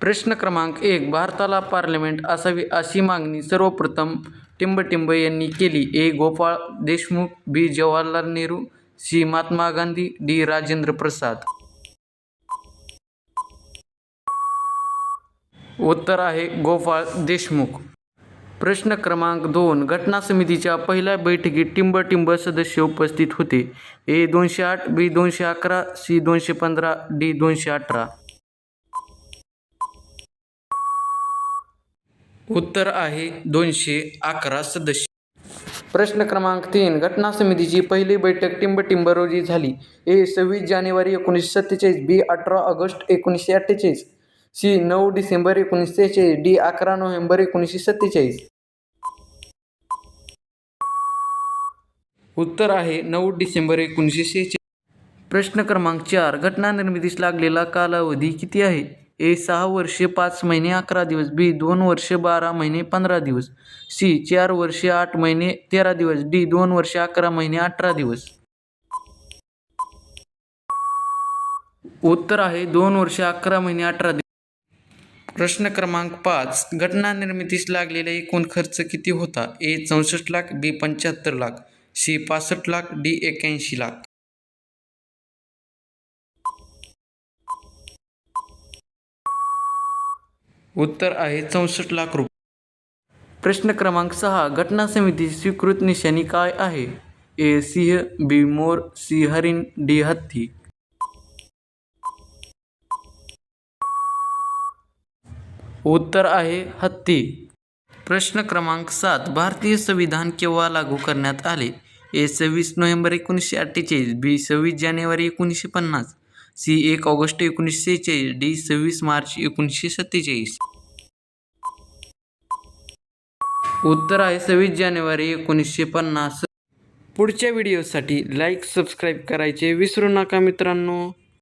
प्रश्न क्रमांक एक भारताला पार्लमेंट असावी अशी मागणी सर्वप्रथम टिंबटिंब यांनी केली. A. Gopal Deshmukh B. Jawaharlal Nehru C. Mahatma Gandhi D. Rajendra Prasad. उत्तर आहे गोपाळ देशमुख. प्रश्न क्रमांक दोन घटना समितीच्या पहिल्या बैठकीत टिंबटिंब सदस्य उपस्थित होते. ए. दोनशे आठ बी. दोनशे अकरा सी. दोनशे पंधरा डी. दोनशे अठरा. उत्तर आहे दोनशे अकरा सदस्य. प्रश्न क्रमांक तीन घटना समितीची पहिली बैठक टिंबटिंब रोजी झाली. ए सव्वीस जानेवारी एकोणीसशे सत्तेचाळीस बी अठरा ऑगस्ट एकोणीसशे अठ्ठेचाळीस सी नऊ डिसेंबर एकोणीसशे सेहेचाळीस डी अकरा नोव्हेंबर एकोणीसशे सत्तेचाळीस. उत्तर आहे नऊ डिसेंबर एकोणीसशे सेहेचाळीस प्रश्न क्रमांक चार घटना निर्मितीस लागलेला कालावधी किती आहे? ए सहा वर्षे पाच महिने अकरा दिवस. बी दोन वर्षे बारा महिने पंधरा दिवस. सी चार वर्षे आठ महिने तेरा दिवस. डी दोन वर्षे अकरा महिने अठरा दिवस. उत्तर आहे दोन वर्षे अकरा महिने अठरा दिवस. प्रश्न क्रमांक पाच. घटना निर्मितीस लागलेला एकूण खर्च किती होता? ए चौसष्ट लाख बी पंच्याहत्तर लाख. सी पासष्ट लाख डी एक्याऐंशी लाख. उत्तर आहे चौसष्ट लाख रुपये. प्रश्न क्रमांक सहा घटना समितीची स्वीकृत निशाणी काय आहे? ए सिंह बी मोर सी हरिण डी हत्ती. उत्तर आहे हत्ती. प्रश्न क्रमांक सात भारतीय संविधान केव्हा लागू करण्यात आले? ए सव्वीस नोव्हेंबर एकोणीसशे अठ्ठेचाळीस बी सव्वीस जानेवारी एकोणीसशे पन्नास. सी एक ऑगस्ट एकोणीसशे चाळीस डी सव्वीस मार्च एकोणीसशे सत्तेचाळीस उत्तर आहे सव्वीस जानेवारी एकोणीसशे पन्नास. पुढच्या व्हिडिओसाठी लाईक सबस्क्राईब करायचे विसरू नका मित्रांनो.